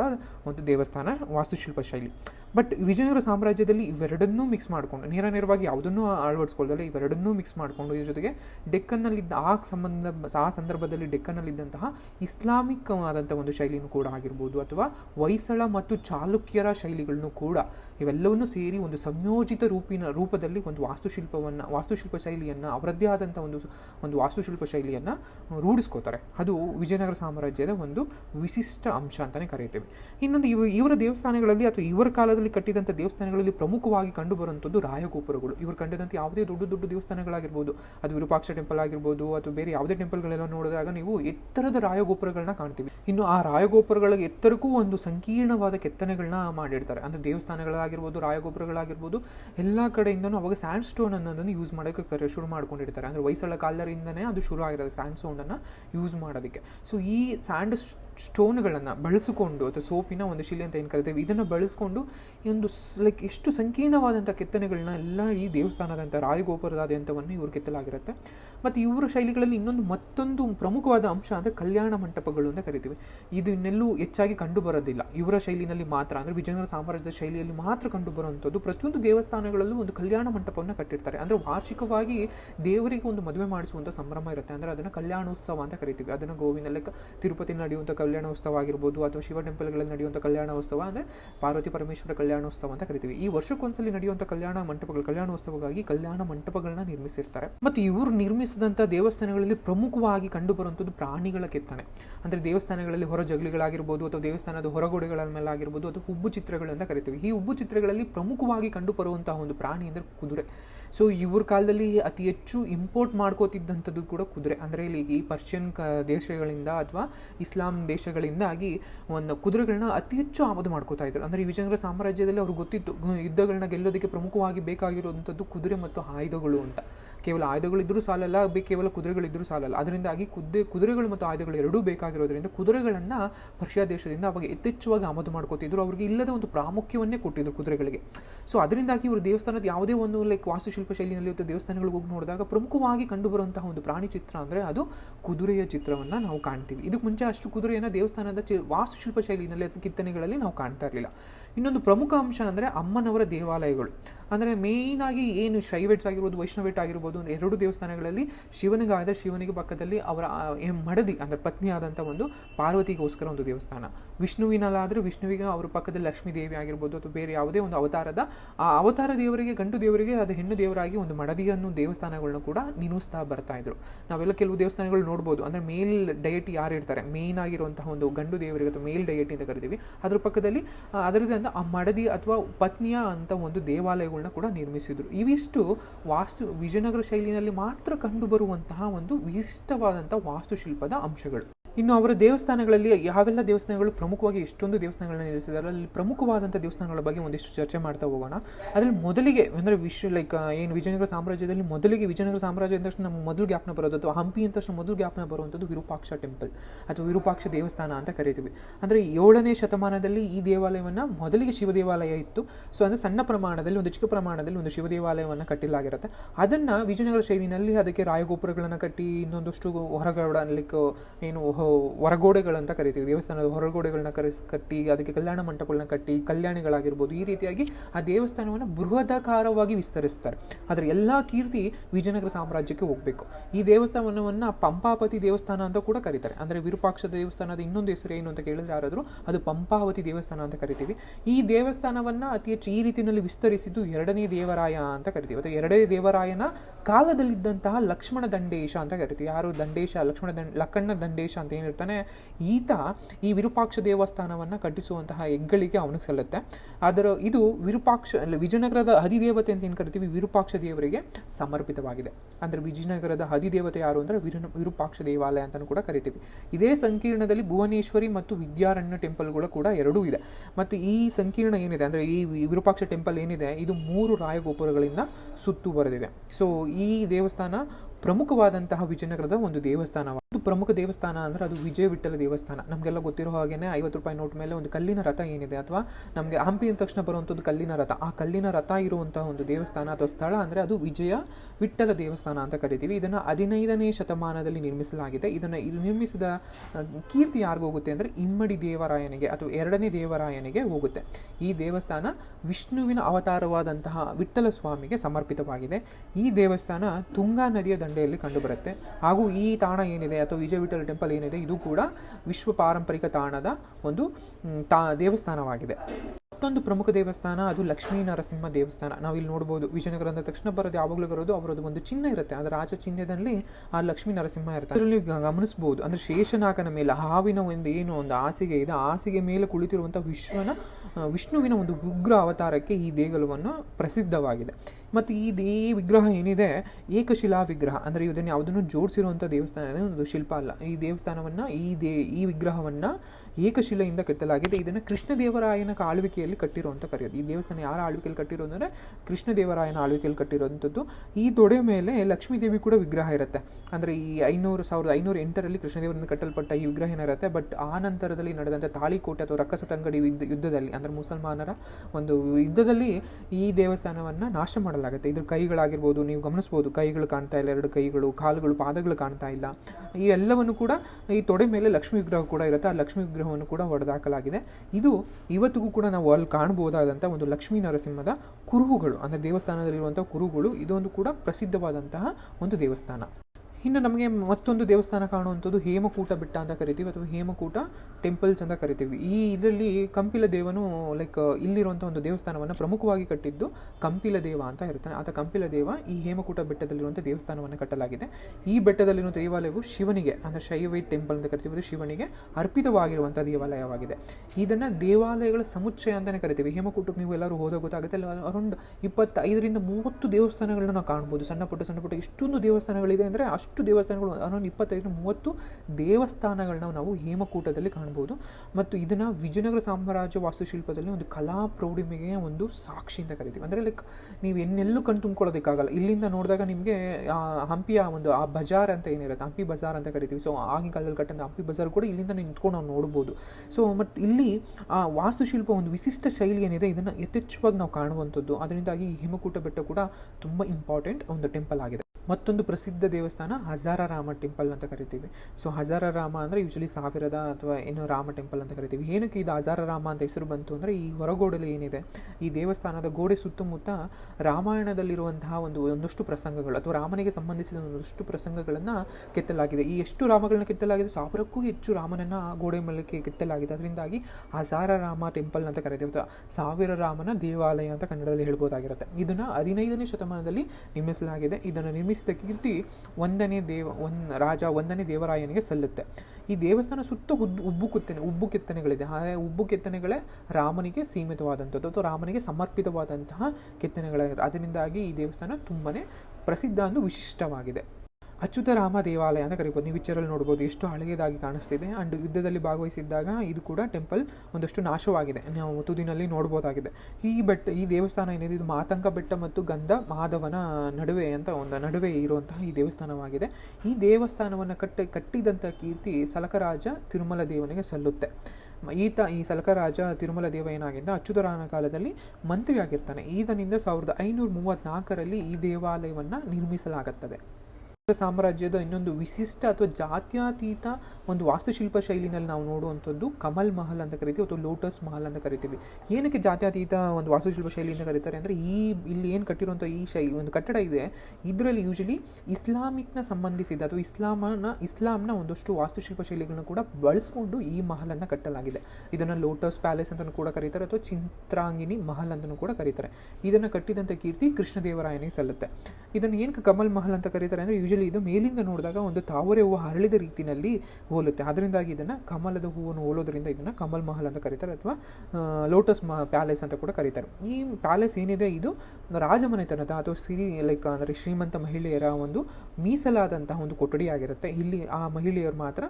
ಒಂದು ದೇವಸ್ಥಾನ, ವಾಸ್ತುಶಿಲ್ಪ ಶೈಲಿ. ಬಟ್ ವಿಜಯನಗರ ಸಾಮ್ರಾಜ್ಯದಲ್ಲಿ ಇವೆರಡನ್ನೂ ಮಿಕ್ಸ್ ಮಾಡಿಕೊಂಡು, ನೇರ ನೇರವಾಗಿ ಯಾವುದನ್ನೂ ಅಳವಡಿಸ್ಕೊಳ್ಳದಲ್ಲ ಇವೆರಡನ್ನೂ ಮಿಕ್ಸ್ ಮಾಡಿಕೊಂಡು ಇದ್ರ ಜೊತೆಗೆ ಡೆಕ್ಕನ್ನಲ್ಲಿದ್ದ ಆ ಸಂಬಂಧ, ಆ ಸಂದರ್ಭದಲ್ಲಿ ಡೆಕ್ಕನ್ನಲ್ಲಿದ್ದಂತಹ ಇಸ್ಲಾಮಿಕ್ ಆದಂಥ ಒಂದು ಶೈಲಿಯನ್ನು ಕೂಡ ಆಗಿರ್ಬೋದು ಅಥವಾ ಹೊಯ್ಸಳ ಮತ್ತು ಚಾಲುಕ್ಯರ ಶೈಲಿಗಳನ್ನು ಕೂಡ ಇವೆಲ್ಲವನ್ನೂ ಸೇರಿ ಒಂದು ಸಂಯೋಜಿತ ರೂಪಿನ ರೂಪದಲ್ಲಿ ಒಂದು ವಾಸ್ತುಶಿಲ್ಪವನ್ನು, ವಾಸ್ತುಶಿಲ್ಪ ಶೈಲಿಯನ್ನು, ಅವರದ್ದೇ ಆದಂಥ ಒಂದು ಒಂದು ವಾಸ್ತುಶಿಲ್ಪ ಶೈಲಿಯನ್ನು ರೂಢಿಸ್ಕೋತಾರೆ. ಅದು ವಿಜಯನಗರ ಸಾಮ್ರಾಜ್ಯದ ಒಂದು ವಿಶಿಷ್ಟ ಅಂಶ ಅಂತಲೇ ಕರೆಯುತ್ತೇವೆ. ಇನ್ನೊಂದು ಇವ, ಇವರ ದೇವಸ್ಥಾನಗಳಲ್ಲಿ ಅಥವಾ ಇವರ ಕಾಲದಲ್ಲಿ ಕಟ್ಟಿದಂಥ ದೇವಸ್ಥಾನಗಳಲ್ಲಿ ಪ್ರಮುಖವಾಗಿ ಕಂಡುಬರುವಂಥದ್ದು ರಾಯಗೋಪುರಗಳು. ಇವರು ಕಂಡಿದಂಥ ಯಾವುದೇ ದೊಡ್ಡ ದೊಡ್ಡ ದೇವಸ್ಥಾನಗಳಾಗಿರ್ಬೋದು, ಅದು ವಿರೂಪಾಕ್ಷ ಟೆಂಪಲ್ ಆಗಿರ್ಬೋದು ಅಥವಾ ಬೇರೆ ಯಾವುದೇ ಟೆಂಪಲ್ಗಳೆಲ್ಲ ನೋಡಿದಾಗ ನೀವು ಎತ್ತರದ ರಾಯಗೋಪುರಗಳನ್ನ ಕಾಣ್ತೀವಿ. ಇನ್ನು ಆ ರಾಯಗೋಪುರಗಳ ಎತ್ತರಕ್ಕೂ ಒಂದು ಸಂಕೀರ್ಣವಾದ ಕೆತ್ತನೆಗಳನ್ನ ಮಾಡಿರ್ತಾರೆ. ಅಂದರೆ ದೇವಸ್ಥಾನಗಳಾಗಿರ್ಬೋದು ರಾಯಗೊಬ್ಬರಗಳಾಗಿರ್ಬೋದು ಎಲ್ಲ ಕಡೆಯಿಂದನೂ ಅವಾಗ ಸ್ಯಾಂಡ್ ಸ್ಟೋನ್ ಅನ್ನೋದನ್ನು ಯೂಸ್ ಮಾಡೋಕ್ಕೆ ಕರೆ ಶುರು ಮಾಡ್ಕೊಂಡಿರ್ತಾರೆ. ಅಂದರೆ ಹೊಯ್ಸಳ ಕಾಲರಿಂದನೇ ಅದು ಶುರು ಆಗಿರೋದು ಸ್ಯಾಂಡ್ ಸ್ಟೋನನ್ನು ಯೂಸ್ ಮಾಡೋದಕ್ಕೆ. ಸೊ ಈ ಸ್ಯಾಂಡ್ ಸ್ಟೋನ್ಗಳನ್ನು ಬಳಸಿಕೊಂಡು ಅಥವಾ ಸೋಪಿನ ಒಂದು ಶಿಲೆ ಅಂತ ಏನು ಕರಿತೇವೆ, ಇದನ್ನು ಬಳಸಿಕೊಂಡು ಈ ಒಂದು ಲೈಕ್ ಎಷ್ಟು ಸಂಕೀರ್ಣವಾದಂಥ ಕೆತ್ತನೆಗಳನ್ನ ಎಲ್ಲ ಈ ದೇವಸ್ಥಾನದಂಥ ರಾಯಗೋಪುರದಾದ್ಯಂತವನ್ನು ಇವರು ಕೆತ್ತಲಾಗಿರುತ್ತೆ. ಮತ್ತು ಇವರ ಶೈಲಿಗಳಲ್ಲಿ ಇನ್ನೊಂದು ಮತ್ತೊಂದು ಪ್ರಮುಖವಾದ ಅಂಶ ಅಂದರೆ ಕಲ್ಯಾಣ ಮಂಟಪಗಳು ಅಂತ ಕರಿತೀವಿ. ಇದನ್ನೆಲ್ಲೂ ಹೆಚ್ಚಾಗಿ ಕಂಡು ಬರೋದಿಲ್ಲ. ಇವರ ಶೈಲಿನಲ್ಲಿ ಮಾತ್ರ, ಅಂದರೆ ವಿಜಯನಗರ ಸಾಮ್ರಾಜ್ಯದ ಶೈಲಿಯಲ್ಲಿ ಮಾತ್ರ ಕಂಡುಬರುವಂಥದ್ದು ಪ್ರತಿಯೊಂದು ದೇವಸ್ಥಾನಗಳಲ್ಲೂ ಒಂದು ಕಲ್ಯಾಣ ಮಂಟಪವನ್ನು ಕಟ್ಟಿರ್ತಾರೆ. ಅಂದರೆ ವಾರ್ಷಿಕವಾಗಿ ದೇವರಿಗೆ ಒಂದು ಮದುವೆ ಮಾಡಿಸುವಂಥ ಸಂಭ್ರಮ ಇರುತ್ತೆ. ಅಂದರೆ ಅದನ್ನು ಕಲ್ಯಾಣೋತ್ಸವ ಅಂತ ಕರಿತೀವಿ. ಅದನ್ನು ಗೋವಿನಲ್ಲಿ ತಿರುಪತಿ ನಡೆಯುವಂಥ ಕಲ್ಯಾಣೋತ್ಸವ ಆಗಿರ್ಬೋದು ಅಥವಾ ಶಿವ ಟೆಂಪಲ್ಗಳಲ್ಲಿ ನಡೆಯುವಂಥ ಕಲ್ಯಾಣ ಉತ್ಸವ ಅಂದರೆ ಪಾರ್ವತಿ ಪರಮೇಶ್ವರ ಕಲ್ಯಾಣೋತ್ಸವ ಅಂತ ಕರಿತೀವಿ. ಈ ವರ್ಷಕ್ಕೊಂದ್ಸಲಿ ನಡೆಯುವಂಥ ಕಲ್ಯಾಣ ಮಂಟಪಗಳು ಕಲ್ಯಾಣೋತ್ಸವಕ್ಕಾಗಿ ಕಲ್ಯಾಣ ಮಂಟಪಗಳನ್ನ ನಿರ್ಮಿಸಿರ್ತಾರೆ. ಮತ್ತು ಇವರು ನಿರ್ಮಿಸಿದಂಥ ದೇವಸ್ಥಾನಗಳಲ್ಲಿ ಪ್ರಮುಖವಾಗಿ ಕಂಡುಬರುವಂಥದ್ದು ಪ್ರಾಣಿಗಳ ಕೆತ್ತನೆ. ಅಂದರೆ ದೇವಸ್ಥಾನಗಳಲ್ಲಿ ಹೊರ ಜಗಲಿಗಳಾಗಿರ್ಬೋದು ಅಥವಾ ದೇವಸ್ಥಾನದ ಹೊರಗೋಡೆಗಳ ಮೇಲೆ ಆಗಿರ್ಬೋದು ಅಥವಾ ಹುಬ್ಬು ಚಿತ್ರಗಳು ಅಂತ ಕರಿತೀವಿ. ಈ ಹುಬ್ಬು ಚಿತ್ರಗಳಲ್ಲಿ ಪ್ರಮುಖವಾಗಿ ಕಂಡುಬರುವಂತಹ ಒಂದು ಪ್ರಾಣಿ ಅಂದರೆ ಕುದುರೆ. ಸೊ ಇವ್ರ ಕಾಲದಲ್ಲಿ ಅತಿ ಹೆಚ್ಚು ಇಂಪೋರ್ಟ್ ಮಾಡ್ಕೋತಿದ್ದಂಥದ್ದು ಕೂಡ ಕುದುರೆ. ಅಂದರೆ ಇಲ್ಲಿ ಈ ಪರ್ಷಿಯನ್ ಕ ದೇಶಗಳಿಂದ ಅಥವಾ ಇಸ್ಲಾಂ ದೇಶಗಳಿಂದಾಗಿ ಒಂದು ಕುದುರೆಗಳನ್ನ ಅತಿ ಹೆಚ್ಚು ಆಮದು ಮಾಡ್ಕೋತಾ ಇದ್ದರು ಅಂದರೆ ಈ ವಿಜಯನಗರ ಸಾಮ್ರಾಜ್ಯದಲ್ಲಿ ಅವ್ರಿಗೆ ಗೊತ್ತಿತ್ತು ಯುದ್ಧಗಳನ್ನ ಗೆಲ್ಲೋದಕ್ಕೆ ಪ್ರಮುಖವಾಗಿ ಬೇಕಾಗಿರುವಂಥದ್ದು ಕುದುರೆ ಮತ್ತು ಆಯುಧಗಳು ಅಂತ. ಕೇವಲ ಆಯುಧಗಳಿದ್ದರೂ ಸಾಲಲ್ಲ ಕೇವಲ ಕುದುರೆಗಳಿದ್ದರೂ ಸಾಲಲ್ಲ. ಅದರಿಂದಾಗಿ ಕುದುರೆ ಕುದುರೆಗಳು ಮತ್ತು ಆಯುಧಗಳು ಎರಡೂ ಬೇಕಾಗಿರೋದ್ರಿಂದ ಕುದುರೆಗಳನ್ನು ಪರ್ಷಿಯಾ ದೇಶದಿಂದ ಅವಾಗ ಯಥೇಚ್ಛವಾಗಿ ಆಮದು ಮಾಡ್ಕೋತಿದ್ರು. ಅವ್ರಿಗೆ ಇಲ್ಲದ ಒಂದು ಪ್ರಾಮುಖ್ಯವನ್ನೇ ಕೊಟ್ಟಿದ್ರು ಕುದುರೆಗಳಿಗೆ. ಸೊ ಅದರಿಂದಾಗಿ ಇವರು ದೇವಸ್ಥಾನದ ಯಾವುದೇ ಒಂದು ಲೈಕ್ ವಾಸ್ತುಶಿಲ್ಪ ಶೈಲಿನಲ್ಲಿ ಅಥವಾ ದೇವಸ್ಥಾನಗಳಿಗೆ ಹೋಗಿ ನೋಡಿದಾಗ ಪ್ರಮುಖವಾಗಿ ಕಂಡುಬರುವಂತಹ ಒಂದು ಪ್ರಾಣಿ ಚಿತ್ರ ಅಂದರೆ ಅದು ಕುದುರೆಯ ಚಿತ್ರವನ್ನು ನಾವು ಕಾಣ್ತೀವಿ. ಇದಕ್ಕೆ ಮುಂಚೆ ಅಷ್ಟು ಕುದುರೆಯನ್ನು ದೇವಸ್ಥಾನದ ಚಿ ವಾಸ್ತುಶಿಲ್ಪ ಶೈಲಿನಲ್ಲಿ ಅಥವಾ ಕಿತ್ತನೆಗಳಲ್ಲಿ ನಾವು ಕಾಣ್ತಾ ಇರಲಿಲ್ಲ. ಇನ್ನೊಂದು ಪ್ರಮುಖ ಅಂಶ ಅಂದರೆ ಅಮ್ಮನವರ ದೇವಾಲಯಗಳು. ಅಂದರೆ ಆಗಿ ಏನು ಶೈವೆಟ್ಸ್ ಆಗಿರ್ಬೋದು, ವೈಷ್ಣವೇಟ್ ಆಗಿರ್ಬೋದು, ಎರಡು ದೇವಸ್ಥಾನಗಳಲ್ಲಿ ಶಿವನಿಗಾದ ಶಿವನಿಗೆ ಪಕ್ಕದಲ್ಲಿ ಅವರ ಮಡದಿ ಅಂದರೆ ಪತ್ನಿ ಆದಂಥ ಒಂದು ಪಾರ್ವತಿಗೋಸ್ಕರ ಒಂದು ದೇವಸ್ಥಾನ. ವಿಷ್ಣುವಿನಲ್ಲಾದರೆ ವಿಷ್ಣುವಿಗೆ ಅವರ ಪಕ್ಕದಲ್ಲಿ ಲಕ್ಷ್ಮೀ ದೇವಿ ಆಗಿರ್ಬೋದು ಅಥವಾ ಬೇರೆ ಯಾವುದೇ ಒಂದು ಅವತಾರದ, ಆ ಅವತಾರ ದೇವರಿಗೆ, ಗಂಡು ದೇವರಿಗೆ, ಅದು ಹೆಣ್ಣು ದೇವರಾಗಿ ಒಂದು ಮಡದಿಯನ್ನು ದೇವಸ್ಥಾನಗಳನ್ನ ಕೂಡ ನಿರ್ಮಿಸ್ತಾ ಬರ್ತಾ ಇದ್ರು. ನಾವೆಲ್ಲ ಕೆಲವು ದೇವಸ್ಥಾನಗಳು ನೋಡ್ಬೋದು. ಅಂದರೆ ಮೇಲ್ ಡಯಟಿ ಯಾರು ಇರ್ತಾರೆ? ಮೇನ್ ಆಗಿರುವಂತಹ ಒಂದು ಗಂಡು ದೇವರಿಗೆ ಅಥವಾ ಮೇಲ್ ಡಯಟಿ ಅಂತ ಕರಿತೀವಿ. ಅದ್ರ ಪಕ್ಕದಲ್ಲಿ ಅದರಿಂದ ಆ ಮಡದಿ ಅಥವಾ ಪತ್ನಿಯ ಅಂತ ಒಂದು ದೇವಾಲಯಗಳನ್ನ ಕೂಡ ನಿರ್ಮಿಸಿದ್ರು. ಇವಿಷ್ಟು ವಾಸ್ತು, ವಿಜಯನಗರ ಶೈಲಿನಲ್ಲಿ ಮಾತ್ರ ಕಂಡುಬರುವಂತಹ ಒಂದು ವಿಶಿಷ್ಟವಾದಂತಹ ವಾಸ್ತುಶಿಲ್ಪದ ಅಂಶಗಳು. ಇನ್ನು ಅವರ ದೇವಸ್ಥಾನಗಳಲ್ಲಿ ಯಾವೆಲ್ಲ ದೇವಸ್ಥಾನಗಳು ಪ್ರಮುಖವಾಗಿ ಎಷ್ಟೊಂದು ದೇವಸ್ಥಾನಗಳನ್ನ ನಿಲ್ಲಿಸಿದ್ದಾರೆ ಅಲ್ಲಿ ಪ್ರಮುಖವಾದಂಥ ದೇವಸ್ಥಾನಗಳ ಬಗ್ಗೆ ಒಂದಿಷ್ಟು ಚರ್ಚೆ ಮಾಡ್ತಾ ಹೋಗೋಣ. ಅದರಲ್ಲಿ ಮೊದಲಿಗೆ, ಅಂದರೆ ವಿಶ್ವ ಲೈಕ್ ಏನು ವಿಜಯನಗರ ಸಾಮ್ರಾಜ್ಯದಲ್ಲಿ ಮೊದಲಿಗೆ ವಿಜಯನಗರ ಸಾಮ್ರಾಜ್ಯ ಅಂದ ತಕ್ಷಣ ನಮ್ಗೆ ಮೊದಲು ಜ್ಞಾಪನ ಬರೋದು ಹಂಪಿ ಅಂತ ತಕ್ಷಣ ಮೊದಲು ಜ್ಞಾಪನ ಬರುವಂಥದ್ದು ವಿರೂಪಾಕ್ಷ ಟೆಂಪಲ್, ಅಥವಾ ವಿರೂಪಾಕ್ಷ ದೇವಸ್ಥಾನ ಅಂತ ಕರಿತೀವಿ. ಅಂದರೆ ಏಳನೇ ಶತಮಾನದಲ್ಲಿ ಈ ದೇವಾಲಯವನ್ನು ಮೊದಲಿಗೆ ಶಿವ ದೇವಾಲಯ ಇತ್ತು. ಸೊ ಅಂದರೆ ಸಣ್ಣ ಪ್ರಮಾಣದಲ್ಲಿ, ಒಂದು ಚಿಕ್ಕ ಪ್ರಮಾಣದಲ್ಲಿ ಒಂದು ಶಿವ ದೇವಾಲಯವನ್ನು ಕಟ್ಟಿಲಾಗಿರುತ್ತೆ. ಅದನ್ನು ವಿಜಯನಗರ ಶೈಲಿನಲ್ಲಿ ಅದಕ್ಕೆ ರಾಯಗೋಪುರಗಳನ್ನು ಕಟ್ಟಿ ಇನ್ನೊಂದಷ್ಟು ಹೊರಗಡೆ ಲೈಕ್ ಏನು ಹೊರಗೋಡೆಗಳಂತ ಕರಿತೀವಿ. ದೇವಸ್ಥಾನದ ಹೊರಗೋಡೆಗಳನ್ನ ಕರೆಸ್ ಕಟ್ಟಿ, ಅದಕ್ಕೆ ಕಲ್ಯಾಣ ಮಂಟಪಗಳನ್ನ ಕಟ್ಟಿ, ಕಲ್ಯಾಣಿಗಳಾಗಿರ್ಬೋದು, ಈ ರೀತಿಯಾಗಿ ಆ ದೇವಸ್ಥಾನವನ್ನು ಬೃಹದಾಕಾರವಾಗಿ ವಿಸ್ತರಿಸ್ತಾರೆ. ಆದರೆ ಎಲ್ಲ ಕೀರ್ತಿ ವಿಜಯನಗರ ಸಾಮ್ರಾಜ್ಯಕ್ಕೆ ಹೋಗಬೇಕು. ಈ ದೇವಸ್ಥಾನವನ್ನು ಪಂಪಾಪತಿ ದೇವಸ್ಥಾನ ಅಂತ ಕೂಡ ಕರೀತಾರೆ. ಅಂದರೆ ವಿರೂಪಾಕ್ಷ ದೇವಸ್ಥಾನದ ಇನ್ನೊಂದು ಹೆಸರು ಏನು ಅಂತ ಕೇಳಿದ್ರೆ ಯಾರಾದರೂ ಅದು ಪಂಪಾವತಿ ದೇವಸ್ಥಾನ ಅಂತ ಕರಿತೀವಿ. ಈ ದೇವಸ್ಥಾನವನ್ನು ಅತಿ ಹೆಚ್ಚು ಈ ರೀತಿಯಲ್ಲಿ ವಿಸ್ತರಿಸಿದ್ದು ಎರಡನೇ ದೇವರಾಯ ಅಂತ ಕರಿತೀವಿ. ಅಥವಾ ಎರಡನೇ ದೇವರಾಯನ ಕಾಲದಲ್ಲಿದ್ದಂತಹ ಲಕ್ಷ್ಮಣ ದಂಡೇಶ ಅಂತ ಕರಿತೀವಿ. ಯಾರು? ದಂಡೇಶ, ಲಕ್ಷ್ಮಣ ದಂಡ, ಲಕ್ಕಣ್ಣ ದಂಡೇಶ ಅಂತ ಏನಿರ್ತಾನೆ, ಈತ ಈ ವಿರೂಪಾಕ್ಷ ದೇವಸ್ಥಾನವನ್ನು ಕಟ್ಟಿಸುವಂತಹ ಹೆಗ್ಗಳಿಗೆ ಅವನಿಗೆ ಸಲ್ಲುತ್ತೆ. ಆದರೆ ಇದು ವಿರೂಪಾಕ್ಷ, ಅಲ್ಲ ವಿಜಯನಗರದ ಹದಿದೇವತೆ ಅಂತ ಏನು ಕರಿತೀವಿ? ವಿರೂಪಾಕ್ಷ ದೇವರಿಗೆ ಸಮರ್ಪಿತವಾಗಿದೆ. ಅಂದರೆ ವಿಜಯನಗರದ ಹದಿದೇವತೆ ಯಾರು ಅಂದರೆ ವಿರು, ವಿರೂಪಾಕ್ಷ ದೇವಾಲಯ ಅಂತಲೂ ಕೂಡ ಕರಿತೀವಿ. ಇದೇ ಸಂಕೀರ್ಣದಲ್ಲಿ ಭುವನೇಶ್ವರಿ ಮತ್ತು ವಿದ್ಯಾರಣ್ಯ ಟೆಂಪಲ್ಗಳು ಕೂಡ ಎರಡೂ ಇದೆ. ಮತ್ತು ಈ ಸಂಕೀರ್ಣ ಏನಿದೆ ಅಂದರೆ ಈ ವಿರೂಪಾಕ್ಷ ಟೆಂಪಲ್ ಏನಿದೆ, ಇದು ಮೂರು ರಾಯಗೋಪುರಗಳಿಂದ ಸುತ್ತುವರೆದಿದೆ. ಸೊ ಈ ದೇವಸ್ಥಾನ ಪ್ರಮುಖವಾದಂತಹ ವಿಜಯನಗರದ ಒಂದು ದೇವಸ್ಥಾನ ಪ್ರಮುಖ ದೇವಸ್ಥಾನ ಅಂದರೆ ಅದು ವಿಜಯ ವಿಠಲ ದೇವಸ್ಥಾನ. ನಮಗೆಲ್ಲ ಗೊತ್ತಿರೋ ಹಾಗೆಯೇ ಐವತ್ತು ರೂಪಾಯಿ ನೋಟ್ ಮೇಲೆ ಒಂದು ಕಲ್ಲಿನ ರಥ ಏನಿದೆ ಅಥವಾ ನಮಗೆ ಹಂಪಿ ಅಂದ ತಕ್ಷಣ ಬರುವಂಥದ್ದು ಕಲ್ಲಿನ ರಥ. ಆ ಕಲ್ಲಿನ ರಥ ಇರುವಂತಹ ಒಂದು ದೇವಸ್ಥಾನ ಅಥವಾ ಸ್ಥಳ ಅಂದರೆ ಅದು ವಿಜಯ ವಿಠಲ ದೇವಸ್ಥಾನ ಅಂತ ಕರಿತೀವಿ. ಇದನ್ನು ಹದಿನೈದನೇ ಶತಮಾನದಲ್ಲಿ ನಿರ್ಮಿಸಲಾಗಿದೆ. ಇದನ್ನು ಇದು ನಿರ್ಮಿಸಿದ ಕೀರ್ತಿ ಯಾರಿಗೋಗುತ್ತೆ ಅಂದರೆ ಇಮ್ಮಡಿ ದೇವರಾಯನಿಗೆ ಅಥವಾ ಎರಡನೇ ದೇವರಾಯನಿಗೆ ಹೋಗುತ್ತೆ. ಈ ದೇವಸ್ಥಾನ ವಿಷ್ಣುವಿನ ಅವತಾರವಾದಂತಹ ವಿಠಲ ಸ್ವಾಮಿಗೆ ಸಮರ್ಪಿತವಾಗಿದೆ. ಈ ದೇವಸ್ಥಾನ ತುಂಗಾ ನದಿಯ ದಂಡೆಯಲ್ಲಿ ಕಂಡುಬರುತ್ತೆ. ಹಾಗೂ ಈ ತಾಣ ಏನಿದೆ ಅಥವಾ ವಿಜಯ ವಿಠಲ ಟೆಂಪಲ್ ಏನಿದೆ, ಇದು ಕೂಡ ವಿಶ್ವ ಪಾರಂಪರಿಕ ತಾಣದ ಒಂದು ತಾ, ದೇವಸ್ಥಾನವಾಗಿದೆ. ಮತ್ತೊಂದು ಪ್ರಮುಖ ದೇವಸ್ಥಾನ, ಅದು ಲಕ್ಷ್ಮೀ ನರಸಿಂಹ ದೇವಸ್ಥಾನ. ನಾವು ಇಲ್ಲಿ ನೋಡ್ಬೋದು, ವಿಜಯನಗರ ಅಂದ ತಕ್ಷಣ ಬರೋದು ಯಾವಾಗಲೂ ಬರೋದು ಅವರದ್ದು ಒಂದು ಚಿಹ್ನೆ ಇರುತ್ತೆ. ಅದರ ರಾಜ ಚಿಹ್ನೆದಲ್ಲಿ ಆ ಲಕ್ಷ್ಮೀ ನರಸಿಂಹ ಇರುತ್ತೆ ಅದರಲ್ಲಿ ಗಮನಿಸ್ಬೋದು. ಅಂದರೆ ಶೇಷನಾಗನ ಮೇಲೆ ಹಾವಿನ ಒಂದು ಏನು ಒಂದು ಹಾಸಿಗೆ ಇದೆ ಹಾಸಿಗೆ ಮೇಲೆ ಕುಳಿತಿರುವಂಥ ವಿಶ್ವನ ವಿಷ್ಣುವಿನ ಒಂದು ಉಗ್ರ ಅವತಾರಕ್ಕೆ ಈ ದೇಗುಲವನ್ನು ಪ್ರಸಿದ್ಧವಾಗಿದೆ. ಮತ್ತು ಈ ದೇ ವಿಗ್ರಹ ಏನಿದೆ, ಏಕಶಿಲಾ ವಿಗ್ರಹ, ಅಂದರೆ ಇದನ್ನು ಯಾವುದನ್ನು ಜೋಡಿಸಿರುವಂಥ ದೇವಸ್ಥಾನ ಒಂದು ಶಿಲ್ಪ ಅಲ್ಲ. ಈ ದೇವಸ್ಥಾನವನ್ನು, ಈ ದೇ, ಈ ವಿಗ್ರಹವನ್ನು ಏಕಶಿಲೆಯಿಂದ ಕಟ್ಟಲಾಗಿದೆ. ಇದನ್ನು ಕೃಷ್ಣದೇವರಾಯನ ಆಳ್ವಿಕೆಯಲ್ಲಿ ಕಟ್ಟಿರುವಂಥ ಕರೆಯೋದು ಈ ದೇವಸ್ಥಾನ ಯಾರ ಆಳ್ವಿಕೆಯಲ್ಲಿ ಕಟ್ಟಿರೋದು ಅಂದರೆ ಕೃಷ್ಣದೇವರಾಯನ ಆಳ್ವಿಕೆಯಲ್ಲಿ ಕಟ್ಟಿರುವಂಥದ್ದು ಈ ತೊಡೆ ಮೇಲೆ ಲಕ್ಷ್ಮೀದೇವಿ ಕೂಡ ವಿಗ್ರಹ ಇರುತ್ತೆ. ಅಂದರೆ ಈ ಐನೂರು, ಸಾವಿರದ ಐನೂರ ಎಂಟರಲ್ಲಿ ಕೃಷ್ಣದೇವರಿಂದ ಕಟ್ಟಲ್ಪಟ್ಟ ಈ ವಿಗ್ರಹ ಏನಿರುತ್ತೆ ಬಟ್ ಆ ನಂತರದಲ್ಲಿ ನಡೆದಂಥ ತಾಳಿಕೋಟೆ ಅಥವಾ ರಕ್ಕಸ ತಂಗಡಿ ಯುದ್ಧದಲ್ಲಿ, ಅಂದರೆ ಮುಸಲ್ಮಾನರ ಒಂದು ಯುದ್ಧದಲ್ಲಿ ಈ ದೇವಸ್ಥಾನವನ್ನು ನಾಶ ಮಾಡಲಾಗುತ್ತೆ ಇದ್ರ ಕೈಗಳಾಗಿರ್ಬೋದು, ನೀವು ಗಮನಿಸ್ಬೋದು, ಕೈಗಳು ಕಾಣ್ತಾ ಇಲ್ಲ, ಎರಡು ಕೈಗಳು, ಕಾಲುಗಳು, ಪಾದಗಳು ಕಾಣ್ತಾ ಇಲ್ಲ. ಈ ಎಲ್ಲವನ್ನು ಕೂಡ ಈ ತೊಡೆ ಮೇಲೆ ಲಕ್ಷ್ಮೀ ವಿಗ್ರಹ ಕೂಡ ಇರುತ್ತೆ. ಆ ಲಕ್ಷ್ಮೀ ವಿಗ್ರಹವನ್ನು ಕೂಡ ಹೊಡೆದಾಕಲಾಗಿದೆ ಇದು ಇವತ್ತಿಗೂ ಕೂಡ ನಾವು ಅಲ್ಲಿ ಕಾಣಬಹುದಾದಂಥ ಒಂದು ಲಕ್ಷ್ಮೀ ನರಸಿಂಹದ ಕುರುಹುಗಳು, ಅಂದರೆ ದೇವಸ್ಥಾನದಲ್ಲಿರುವಂಥ ಕುರುಹುಗಳು, ಇದೊಂದು ಕೂಡ ಪ್ರಸಿದ್ಧವಾದಂತಹ ಒಂದು ದೇವಸ್ಥಾನ. ಇನ್ನು ನಮಗೆ ಮತ್ತೊಂದು ದೇವಸ್ಥಾನ ಕಾಣುವಂಥದ್ದು ಹೇಮಕೂಟ ಬೆಟ್ಟ ಅಂತ ಕರಿತೀವಿ ಅಥವಾ ಹೇಮಕೂಟ ಟೆಂಪಲ್ಸ್ ಅಂತ ಕರಿತೀವಿ. ಈ ಇದರಲ್ಲಿ ಕಂಪಿಲ ದೇವನು ಲೈಕ್ ಇಲ್ಲಿರುವಂಥ ಒಂದು ದೇವಸ್ಥಾನವನ್ನು ಪ್ರಮುಖವಾಗಿ ಕಟ್ಟಿದ್ದು ಕಂಪಿಲ ದೇವ ಅಂತ ಇರ್ತಾನೆ ಆತ ಕಂಪಿಲ ದೇವ ಈ ಹೇಮಕೂಟ ಬೆಟ್ಟದಲ್ಲಿರುವಂಥ ದೇವಸ್ಥಾನವನ್ನು ಕಟ್ಟಲಾಗಿದೆ. ಈ ಬೆಟ್ಟದಲ್ಲಿರುವಂಥ ದೇವಾಲಯವು ಶಿವನಿಗೆ, ಅಂದರೆ ಶೈವೈಟ್ ಟೆಂಪಲ್ ಅಂತ ಕರಿತೀವಿ ಶಿವನಿಗೆ ಅರ್ಪಿತವಾಗಿರುವಂಥ ದೇವಾಲಯವಾಗಿದೆ. ಇದನ್ನು ದೇವಾಲಯಗಳ ಸಮುಚ್ಚಯ ಅಂತಲೇ ಕರಿತೀವಿ. ಹೇಮಕೂಟಕ್ಕೆ ನೀವು ಎಲ್ಲರೂ ಹೋದಾಗ ಗೊತ್ತಾಗುತ್ತೆ. ಅಲ್ಲಿ ಅರೌಂಡ್ ಇಪ್ಪತ್ತೈದರಿಂದ ಮೂವತ್ತು ದೇವಸ್ಥಾನಗಳನ್ನ ನಾವು ಕಾಣ್ಬೋದು. ಸಣ್ಣ ಪುಟ್ಟ ಸಣ್ಣ ಪುಟ್ಟ, ಇಷ್ಟೊಂದು ದೇವಸ್ಥಾನಗಳಿದೆ ಅಂದರೆ ಅಷ್ಟು ದೇವಸ್ಥಾನಗಳು ಅರೌಂಡ್ ಇಪ್ಪತ್ತೈದು, ಮೂವತ್ತು ದೇವಸ್ಥಾನಗಳನ್ನ ನಾವು ಹೇಮಕೂಟದಲ್ಲಿ ಕಾಣ್ಬೋದು. ಮತ್ತು ಇದನ್ನು ವಿಜಯನಗರ ಸಾಮ್ರಾಜ್ಯ ವಾಸ್ತುಶಿಲ್ಪದಲ್ಲಿ ಒಂದು ಕಲಾ ಪ್ರೌಢಿಮೆಗೆ ಒಂದು ಸಾಕ್ಷಿ ಅಂತ ಕರಿತೀವಿ. ಅಂದರೆ ಲೈಕ್ ನೀವು ಎನ್ನೆಲ್ಲೂ ಕಣ್ ತುಂಬ್ಕೊಳ್ಳೋದಕ್ಕಾಗಲ್ಲ. ಇಲ್ಲಿಂದ ನೋಡಿದಾಗ ನಿಮಗೆ ಹಂಪಿಯ ಒಂದು ಆ ಬಜಾರ್ ಅಂತ ಏನಿರುತ್ತೆ, ಹಂಪಿ ಬಜಾರ್ ಅಂತ ಕರಿತೀವಿ. ಸೊ ಆಗಿನ ಕಾಲದಲ್ಲಿ ಕಟ್ಟಂಥ ಹಂಪಿ ಬಜಾರ್ ಕೂಡ ಇಲ್ಲಿಂದ ನಿಂತ್ಕೊಂಡು ನಾವು ನೋಡ್ಬೋದು. ಸೊ ಮತ್ತು ಇಲ್ಲಿ ಆ ವಾಸ್ತುಶಿಲ್ಪ ಒಂದು ವಿಶಿಷ್ಟ ಶೈಲಿ ಏನಿದೆ, ಇದನ್ನು ಯಥೇಚ್ಛವಾಗಿ ನಾವು ಕಾಣುವಂಥದ್ದು. ಅದರಿಂದಾಗಿ ಈ ಹಿಮಕೂಟ ಬೆಟ್ಟ ಕೂಡ ತುಂಬ ಇಂಪಾರ್ಟೆಂಟ್ ಒಂದು ಟೆಂಪಲ್ ಆಗಿದೆ. ಮತ್ತೊಂದು ಪ್ರಸಿದ್ಧ ದೇವಸ್ಥಾನ ಹಜಾರ ರಾಮ ಟೆಂಪಲ್ ಅಂತ ಕರಿತೀವಿ. ಸೊ ಹಜಾರ ರಾಮ ಅಂದರೆ ಯೂಶಲಿ ಸಾವಿರದ ಅಥವಾ ಏನು ರಾಮ ಟೆಂಪಲ್ ಅಂತ ಕರಿತೀವಿ. ಏನಕ್ಕೆ ಇದು ಹಜಾರ ರಾಮ ಅಂತ ಹೆಸರು ಬಂತು ಅಂದರೆ ಈ ಹೊರಗೋಡಲ್ಲಿ ಏನಿದೆ, ಈ ದೇವಸ್ಥಾನದ ಗೋಡೆ ಸುತ್ತಮುತ್ತ ರಾಮಾಯಣದಲ್ಲಿರುವಂತಹ ಒಂದು, ಒಂದಷ್ಟು ಪ್ರಸಂಗಗಳು ಅಥವಾ ರಾಮನಿಗೆ ಸಂಬಂಧಿಸಿದ ಒಂದಷ್ಟು ಪ್ರಸಂಗಗಳನ್ನು ಕೆತ್ತಲಾಗಿದೆ. ಈ ಎಷ್ಟು ರಾಮಗಳನ್ನ ಕೆತ್ತಲಾಗಿದೆ? ಸಾವಿರಕ್ಕೂ ಹೆಚ್ಚು ರಾಮನನ್ನು ಗೋಡೆ ಮೇಲೆ ಕೆತ್ತಲಾಗಿದೆ. ಅದರಿಂದಾಗಿ ಹಜಾರ ರಾಮ ಟೆಂಪಲ್ ಅಂತ ಕರಿತೀವಿ. ಸಾವಿರ ರಾಮನ ದೇವಾಲಯ ಅಂತ ಕನ್ನಡದಲ್ಲಿ ಹೇಳ್ಬೋದಾಗಿರುತ್ತೆ. ಇದನ್ನು ಹದಿನೈದನೇ ಶತಮಾನದಲ್ಲಿ ನಿರ್ಮಿಸಲಾಗಿದೆ. ಇದನ್ನು ನಿರ್ಮಿಸಿದ ಕೀರ್ತಿ ಒಂದನೇ ದೇವ ಒನ್ ರಾಜ ಒಂದನೇ ದೇವರಾಯನಿಗೆ ಸಲ್ಲುತ್ತೆ. ಈ ದೇವಸ್ಥಾನ ಸುತ್ತ ಉದ್ದು ಉಬ್ಬು ಕೆತ್ತನೆ, ಉಬ್ಬು ಕೆತ್ತನೆಗಳಿದೆ. ಆ ಉಬ್ಬು ಕೆತ್ತನೆಗಳೇ ರಾಮನಿಗೆ ಸೀಮಿತವಾದಂಥದ್ದು ಅಥವಾ ರಾಮನಿಗೆ ಸಮರ್ಪಿತವಾದಂತಹ ಕೆತ್ತನೆಗಳಾಗಿದೆ ಅದರಿಂದಾಗಿ ಈ ದೇವಸ್ಥಾನ ತುಂಬಾ ಪ್ರಸಿದ್ಧ ಅಂದು ವಿಶಿಷ್ಟವಾಗಿದೆ. ಅಚ್ಯುತ ರಾಮ ದೇವಾಲಯ ಅಂತ ಕರಿಬೋದು. ನೀವು ಪಿಕ್ಚರಲ್ಲಿ ನೋಡ್ಬೋದು, ಎಷ್ಟು ಹಳೆಯದಾಗಿ ಕಾಣಿಸ್ತಿದೆ. ಆ್ಯಂಡ್ ಯುದ್ಧದಲ್ಲಿ ಭಾಗವಹಿಸಿದ್ದಾಗ ಇದು ಕೂಡ ಟೆಂಪಲ್ ಒಂದಷ್ಟು ನಾಶವಾಗಿದೆ. ನಾವು ತುದಿನಲ್ಲಿ ನೋಡ್ಬೋದಾಗಿದೆ. ಈ ಬೆಟ್ಟ, ಈ ದೇವಸ್ಥಾನ ಏನಿದೆ, ಇದು ಮಾತಂಗ ಬೆಟ್ಟ ಮತ್ತು ಗಂಧ ಮಾಧವನ ನಡುವೆ ಅಂತ ಒಂದು, ನಡುವೆ ಇರುವಂತಹ ಈ ದೇವಸ್ಥಾನವಾಗಿದೆ. ಈ ದೇವಸ್ಥಾನವನ್ನು ಕಟ್ಟ ಕಟ್ಟಿದಂಥ ಕೀರ್ತಿ ಸಲಕರಾಜ ತಿರುಮಲ ದೇವನಿಗೆ ಸಲ್ಲುತ್ತೆ. ಈತ, ಈ ಸಲಕರಾಜ ತಿರುಮಲ ದೇವ ಏನಾಗಿದ್ದ? ಅಚ್ಯುತರಾಯನ ಕಾಲದಲ್ಲಿ ಮಂತ್ರಿಯಾಗಿರ್ತಾನೆ. ಈತನಿಂದ ಸಾವಿರದ ಐನೂರ ಮೂವತ್ತ್ನಾಲ್ಕರಲ್ಲಿ ಈ ದೇವಾಲಯವನ್ನು ನಿರ್ಮಿಸಲಾಗುತ್ತದೆ. ಸಾಮ್ರಾಜ್ಯದ ಇನ್ನೊಂದು ವಿಶಿಷ್ಟ ಅಥವಾ ಜಾತ್ಯಾತೀತ ಒಂದು ವಾಸ್ತುಶಿಲ್ಪ ಶೈಲಿನಲ್ಲಿ ನಾವು ನೋಡುವಂಥದ್ದು ಕಮಲ್ ಮಹಲ್ ಅಂತ ಕರಿತೀವಿ, ಅಥವಾ ಲೋಟಸ್ ಮಹಲ್ ಅಂತ ಕರಿತೀವಿ. ಏನಕ್ಕೆ ಜಾತ್ಯಾತೀತ ಒಂದು ವಾಸ್ತುಶಿಲ್ಪ ಶೈಲಿ ಅಂತ ಕರೀತಾರೆ ಅಂದರೆ ಈ ಇಲ್ಲಿ ಏನು ಕಟ್ಟಿರುವಂಥ ಈ ಶೈಲಿ ಒಂದು ಕಟ್ಟಡ ಇದೆ. ಇದರಲ್ಲಿ ಯೂಶಲಿ ಇಸ್ಲಾಮಿಕ್ನ ಸಂಬಂಧಿಸಿದ ಅಥವಾ ಇಸ್ಲಾಮನ, ಇಸ್ಲಾಂನ ಒಂದಷ್ಟು ವಾಸ್ತುಶಿಲ್ಪ ಶೈಲಿಗಳನ್ನ ಕೂಡ ಬಳಸ್ಕೊಂಡು ಈ ಮಹಲನ್ನು ಕಟ್ಟಲಾಗಿದೆ. ಇದನ್ನು ಲೋಟಸ್ ಪ್ಯಾಲೇಸ್ ಅಂತಲೂ ಕೂಡ ಕರೀತಾರೆ, ಅಥವಾ ಚಿತ್ರಾಂಗಿನಿ ಮಹಲ್ ಅಂತಲೂ ಕೂಡ ಕರೀತಾರೆ. ಇದನ್ನು ಕಟ್ಟಿದಂಥ ಕೀರ್ತಿ ಕೃಷ್ಣದೇವರಾಯನಿಗೆ ಸಲ್ಲುತ್ತೆ. ಇದನ್ನು ಏನಕ್ಕೆ ಕಮಲ್ ಮಹಲ್ ಅಂತ ಕರೀತಾರೆ ಅಂದರೆ ಯೂಶಲಿ ಇದು ಮೇಲಿಂದ ನೋಡಿದಾಗ ಒಂದು ತಾವರೆ ಹೂವು ಹರಳಿದ ರೀತಿಯಲ್ಲಿ ಹೋಲುತ್ತೆ. ಅದರಿಂದಾಗಿ ಇದನ್ನು ಕಮಲದ ಹೂವನ್ನು ಹೋಲೋದ್ರಿಂದ ಇದನ್ನು ಕಮಲ್ ಮಹಲ್ ಅಂತ ಕರೀತಾರೆ ಅಥವಾ ಲೋಟಸ್ ಮ, ಪ್ಯಾಲೇಸ್ ಅಂತ ಕೂಡ ಕರೀತಾರೆ. ಈ ಪ್ಯಾಲೇಸ್ ಏನಿದೆ, ಇದು ರಾಜಮನೆತನದ ಅಥವಾ ಸಿರಿ ಲೈಕ್ ಅಂದರೆ ಶ್ರೀಮಂತ ಮಹಿಳೆಯರ ಒಂದು ಮೀಸಲಾದಂತಹ ಒಂದು ಕೊಠಡಿ ಆಗಿರುತ್ತೆ ಇಲ್ಲಿ ಆ ಮಹಿಳೆಯರು ಮಾತ್ರ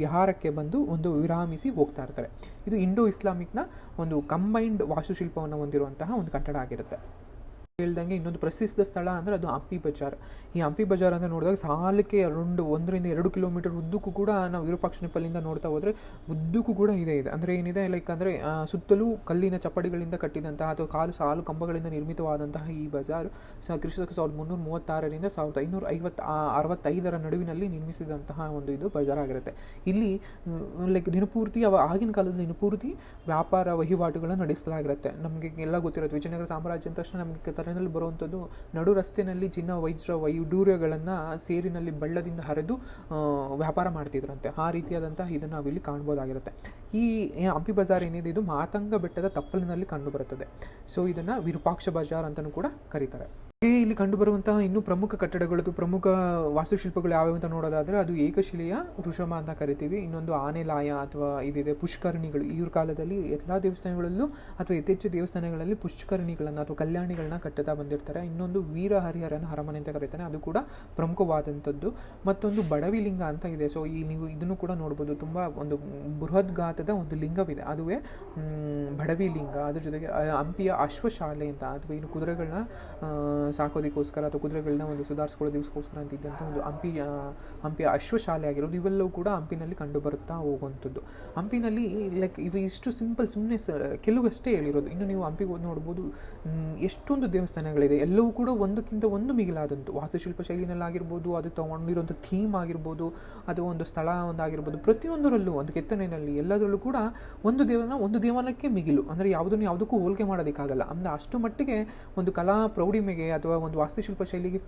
ವಿಹಾರಕ್ಕೆ ಬಂದು ಒಂದು ವಿರಾಮಿಸಿ ಹೋಗ್ತಾ ಇರ್ತಾರೆ. ಇದು ಇಂಡೋ ಇಸ್ಲಾಮಿಕ್ನ ಒಂದು ಕಂಬೈನ್ಡ್ ವಾಸ್ತುಶಿಲ್ಪವನ್ನು ಹೊಂದಿರುವಂತಹ ಒಂದು ಕಟ್ಟಡ ಆಗಿರುತ್ತೆ. ಹೇಳ್ದಂಗೆ ಇನ್ನೊಂದು ಪ್ರಸಿದ್ಧ ಸ್ಥಳ ಅಂದರೆ ಅದು ಹಂಪಿ ಬಜಾರ್. ಈ ಹಂಪಿ ಬಜಾರ್ ಅಂತ ನೋಡಿದಾಗ ಸಾಲಕ್ಕೆ ಎರಡು, ಒಂದರಿಂದ ಎರಡು ಕಿಲೋಮೀಟರ್ ಉದ್ದಕ್ಕೂ ಕೂಡ ನಾವು ವಿರೂಪಾಕ್ಷನಿಪಲ್ಲಿಂದ ನೋಡ್ತಾ ಹೋದರೆ ಉದ್ದಕ್ಕೂ ಕೂಡ ಇದೆ ಇದೆ. ಅಂದರೆ ಏನಿದೆ ಲೈಕ್ ಅಂದರೆ ಸುತ್ತಲೂ ಕಲ್ಲಿನ ಚಪ್ಪಡಿಗಳಿಂದ ಕಟ್ಟಿದಂತಹ ಅಥವಾ ಕಾಲು, ಸಾಲು ಕಂಬಗಳಿಂದ ನಿರ್ಮಿತವಾದಂತಹ ಈ ಬಜಾರ್ ಸ ಕ್ರಿಸ್ತಕ ಸಾವಿರದ ಮುನ್ನೂರ ಮೂವತ್ತಾರರಿಂದ ಸಾವಿರದ ಐನೂರ ಐವತ್ತು ಅರವತ್ತೈದರ ನಡುವಿನಲ್ಲಿ ನಿರ್ಮಿಸಿದಂತಹ ಒಂದು ಇದು ಬಜಾರ್ ಆಗಿರುತ್ತೆ. ಇಲ್ಲಿ ಲೈಕ್ ದಿನಪೂರ್ತಿ ಅವ, ಆಗಿನ ಕಾಲದಲ್ಲಿ ದಿನಪೂರ್ತಿ ವ್ಯಾಪಾರ ವಹಿವಾಟುಗಳನ್ನು ನಡೆಸಲಾಗಿರುತ್ತೆ. ನಮಗೆ ಎಲ್ಲ ಗೊತ್ತಿರುತ್ತೆ. ವಿಜಯನಗರ ಸಾಮ್ರಾಜ್ಯ ಅಂದ ತಕ್ಷಣ ನಮಗೆ ತಲೆನಲ್ಲಿ ಬರುವಂಥದ್ದು ನಡು ರಸ್ತೆಯಲ್ಲಿ ಚಿನ್ನ ವೈಜ್ರ ವೈಡೂರ್ಯಗಳನ್ನು ಸೇರಿನಲ್ಲಿ ಬಳ್ಳದಿಂದ ಹರಿದು ವ್ಯಾಪಾರ ಮಾಡ್ತಿದ್ರಂತೆ. ಆ ರೀತಿಯಾದಂತಹ ಇದನ್ನು ನಾವಿಲ್ಲಿ ಕಾಣ್ಬೋದಾಗಿರುತ್ತೆ. ಈ ಹಂಪಿ ಬಜಾರ್ ಏನಿದೆ, ಇದು ಮಾತಂಗ ಬೆಟ್ಟದ ತಪ್ಪಲಿನಲ್ಲಿ ಕಂಡುಬರುತ್ತದೆ ಸೊ ಇದನ್ನು ವಿರೂಪಾಕ್ಷ ಬಜಾರ್ ಅಂತಲೂ ಕೂಡ ಕರೀತಾರೆ. ಇಲ್ಲಿ ಕಂಡುಬರುವಂತಹ ಇನ್ನೂ ಪ್ರಮುಖ ಕಟ್ಟಡಗಳದ್ದು, ಪ್ರಮುಖ ವಾಸ್ತುಶಿಲ್ಪಗಳು ಯಾವ್ಯಾವ ಅಂತ ನೋಡೋದಾದರೆ ಅದು ಏಕಶಿಲೆಯ ಋಷಮ ಅಂತ ಕರಿತೀವಿ. ಇನ್ನೊಂದು ಆನೆಲಾಯ ಅಥವಾ ಇದಿದೆ ಪುಷ್ಕರಣಿಗಳು. ಇವ್ರ ಕಾಲದಲ್ಲಿ ಎಲ್ಲ ದೇವಸ್ಥಾನಗಳಲ್ಲೂ ಅಥವಾ ಯಥೇಚ್ಛ ದೇವಸ್ಥಾನಗಳಲ್ಲಿ ಪುಷ್ಕರಣಿಗಳನ್ನು ಅಥವಾ ಕಲ್ಯಾಣಿಗಳನ್ನ ಕಟ್ಟುತ್ತಾ ಬಂದಿರ್ತಾರೆ. ಇನ್ನೊಂದು ವೀರ ಹರಿಹರನ ಅರಮನೆ ಅಂತ ಕರೀತಾರೆ. ಅದು ಕೂಡ ಪ್ರಮುಖವಾದಂಥದ್ದು. ಮತ್ತೊಂದು ಬಡವಿ ಲಿಂಗ ಅಂತ ಇದೆ. ಸೊ ಈ ನೀವು ಇದನ್ನು ಕೂಡ ನೋಡ್ಬೋದು. ತುಂಬ ಒಂದು ಬೃಹತ್ ಗಾತ್ರದ ಒಂದು ಲಿಂಗವಿದೆ. ಅದುವೇ ಬಡವಿಲಿಂಗ. ಬಡವಿ ಲಿಂಗ ಅದ್ರ ಜೊತೆಗೆ ಹಂಪಿಯ ಅಶ್ವಶಾಲೆ ಅಂತ ಅಥವಾ ಇನ್ನು ಕುದುರೆಗಳನ್ನ ಸಾಕೋದಕ್ಕೋಸ್ಕರ ಅಥವಾ ಕುದುರೆಗಳನ್ನ ಒಂದು ಸುಧಾರಿಸ್ಕೊಳ್ಳೋದಕ್ಕೋಸ್ಕರ ಅಂತ ಇದ್ದಂಥ ಒಂದು ಹಂಪಿ ಹಂಪಿಯ ಅಶ್ವಶಾಲೆ ಆಗಿರೋದು ಇವೆಲ್ಲವೂ ಕೂಡ ಹಂಪಿನಲ್ಲಿ ಕಂಡು ಬರುತ್ತಾ ಹೋಗುವಂಥದ್ದು. ಹಂಪಿನಲ್ಲಿ ಲೈಕ್ ಇವು ಇಷ್ಟು ಸಿಂಪಲ್ ಸುಮ್ಮನೆ ಸ, ಕೆಲವಷ್ಟೇ ಹೇಳಿರೋದು. ಇನ್ನು ನೀವು ಹಂಪಿಗೆ ಹೋಗಿ ನೋಡ್ಬೋದು ಎಷ್ಟೊಂದು ದೇವಸ್ಥಾನಗಳಿದೆ. ಎಲ್ಲವೂ ಕೂಡ ಒಂದಕ್ಕಿಂತ ಒಂದು ಮಿಗಿಲಾದಂತು ವಾಸ್ತುಶಿಲ್ಪ ಶೈಲಿನಲ್ಲಾಗಿರ್ಬೋದು, ಅದು ತಗೊಂಡಿರುವಂಥ ಥೀಮ್ ಆಗಿರ್ಬೋದು, ಅಥವಾ ಒಂದು ಸ್ಥಳ ಒಂದಾಗಿರ್ಬೋದು, ಪ್ರತಿಯೊಂದರಲ್ಲೂ, ಒಂದು ಕೆತ್ತನೆಯಲ್ಲಿ, ಎಲ್ಲದರಲ್ಲೂ ಕೂಡ ಒಂದು ದೇವನ, ಒಂದು ದೇವನಕ್ಕೆ ಮಿಗಿಲು. ಅಂದರೆ ಯಾವುದನ್ನು ಯಾವುದಕ್ಕೂ ಹೋಲಿಕೆ ಮಾಡೋದಕ್ಕಾಗಲ್ಲ. ಅಂದರೆ ಅಷ್ಟು ಮಟ್ಟಿಗೆ ಒಂದು ಕಲಾ ಪ್ರೌಢಿಮೆಗೆ ಅಥವಾ ಒಂದು ವಾಸ್ತುಶಿಲ್ಪ ಶೈಲಿಗೆ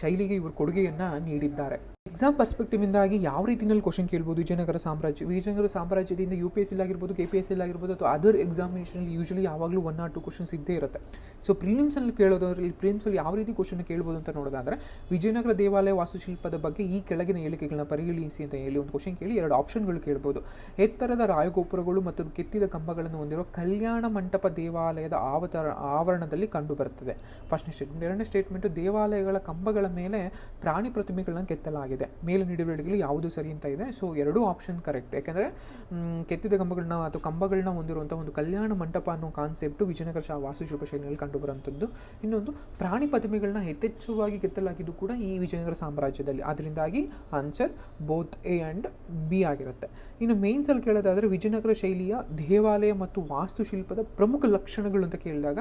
ಶೈಲಿಗೆ ಇವರು ಕೊಡುಗೆಯನ್ನು ನೀಡಿದ್ದಾರೆ. ಎಕ್ಸಾಮ್ ಪರ್ಸ್ಪೆಕ್ಟಿವಿಂದಾಗಿ ಯಾವ ರೀತಿಯಲ್ಲಿ ಕ್ವಶನ್ ಕೇಳ್ಬೋದು ವಿಜಯನಗರ ಸಾಮ್ರಾಜ್ಯ? ವಿಜಯನಗರ ಸಾಮ್ರಾಜ್ಯದಿಂದ ಯು ಪಿ ಎಸ್ ಎಲ್ ಆಗಿರ್ಬೋದು ಕೆ ಪಿ ಎಸ್ ಎಲ್ ಆಗಿರ್ಬೋದು ಅಥವಾ ಅದರ್ ಎಕ್ಸಾಮಿನೇಷನಲ್ಲಿ ಯೂಶಲಿ ಯಾವಾಗಲೂ ಒನ್ ಆರ್ ಟು ಕ್ವಶನ್ಸ್ ಇದ್ದೇ ಇರುತ್ತೆ. ಸೊ ಪ್ರಿಲಿಮ್ಸಲ್ಲಿ ಕೇಳೋದ್ರಲ್ಲಿ ಪ್ರಿಲಿಮ್ಸಲ್ಲಿ ಯಾವ ರೀತಿ ಕ್ವಶನ್ ಕೇಳ್ಬೋದು ಅಂತ ನೋಡೋದಾದರೆ, ವಿಜಯನಗರ ದೇವಾಲಯ ವಾಸ್ತುಶಿಲ್ಪದ ಬಗ್ಗೆ ಈ ಕೆಳಗಿನ ಹೇಳಿಕೆಗಳನ್ನ ಪರಿಗಣಿಸಿ ಅಂತ ಹೇಳಿ ಒಂದು ಕ್ವಶನ್ ಕೇಳಿ ಎರಡು ಆಪ್ಷನ್ಗಳು ಕೇಳ್ಬೋದು. ಎತ್ತರದ ರಾಯಗೋಪುರಗಳು ಮತ್ತು ಕೆತ್ತಿದ ಕಂಬಗಳನ್ನು ಹೊಂದಿರುವ ಕಲ್ಯಾಣ ಮಂಟಪ ದೇವಾಲಯದ ಆವತರ, ಆವರಣದಲ್ಲಿ ಕಂಡುಬರುತ್ತದೆ ಫಸ್ಟ್ನೇ ಸ್ಟೇಟ್ಮೆಂಟ್ ಎರಡನೇ ಸ್ಟೇಟ್ಮೆಂಟ್ ದೇವಾಲಯಗಳ ಕಂಬಗಳ ಮೇಲೆ ಪ್ರಾಣಿ ಪ್ರತಿಮೆಗಳನ್ನು ಕೆತ್ತಲಾಗಿದೆ. ಮೇಲೆ ನೀಡಿರುವ ಹೇಳಿಕೆಗಳು ಯಾವುದು ಸರಿ ಅಂತ ಇದೆ. ಸೊ ಎರಡೂ ಆಪ್ಷನ್ ಕರೆಕ್ಟ್ ಯಾಕೆಂದರೆ ಕೆತ್ತಿದ ಕಂಬಗಳನ್ನ ಅಥವಾ ಕಂಬಗಳನ್ನ ಹೊಂದಿರುವಂಥ ಒಂದು ಕಲ್ಯಾಣ ಮಂಟಪ ಅನ್ನೋ ಕಾನ್ಸೆಪ್ಟು ವಿಜಯನಗರ ಶಾ, ವಾಸ್ತುಶಿಲ್ಪ ಶೈಲಿಯಲ್ಲಿ ಕಂಡುಬರುವಂಥದ್ದು. ಇನ್ನೊಂದು, ಪ್ರಾಣಿ ಪ್ರತಿಮೆಗಳನ್ನ ಯಥೇಚ್ಛವಾಗಿ ಕೆತ್ತಲಾಗಿದ್ದು ಕೂಡ ಈ ವಿಜಯನಗರ ಸಾಮ್ರಾಜ್ಯದಲ್ಲಿ. ಅದರಿಂದಾಗಿ answer both A and B ಆಗಿರುತ್ತೆ. ಇನ್ನು ಮೇನ್ಸಲ್ಲಿ ಕೇಳೋದಾದರೆ ವಿಜಯನಗರ ಶೈಲಿಯ ದೇವಾಲಯ ಮತ್ತು ವಾಸ್ತುಶಿಲ್ಪದ ಪ್ರಮುಖ ಲಕ್ಷಣಗಳು ಅಂತ ಕೇಳಿದಾಗ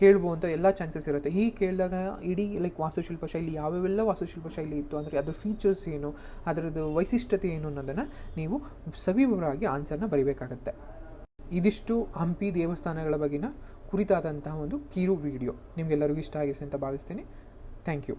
ಕೇಳ್ಬೋಂಥ ಎಲ್ಲ ಚಾನ್ಸಸ್ ಇರುತ್ತೆ. ಹೀಗೆ ಕೇಳಿದಾಗ ಇಡೀ ಲೈಕ್ ವಾಸ್ತುಶಿಲ್ಪ ಶೈಲಿ, ಯಾವ್ಯಾವೆಲ್ಲ ವಾಸ್ತುಶಿಲ್ಪ ಶೈಲಿ ಇತ್ತು ಅಂದರೆ ಅದ್ರ ಫೀಚರ್ಸ್ ಏನು, ಅದರದ್ದು ವೈಶಿಷ್ಟ್ಯತೆ ಏನು ಅನ್ನೋದನ್ನು ನೀವು ಸವಿವರವಾಗಿ ಆನ್ಸರ್ನ ಬರೀಬೇಕಾಗತ್ತೆ. ಇದಿಷ್ಟು ಹಂಪಿ ದೇವಸ್ಥಾನಗಳ ಬಗೆನ ಕುರಿತಾದಂತಹ ಒಂದು ಕಿರು ವಿಡಿಯೋ ನಿಮಗೆಲ್ಲರಿಗೂ ಇಷ್ಟ ಆಗಿದೆ ಅಂತ ಭಾವಿಸ್ತೀನಿ. Thank you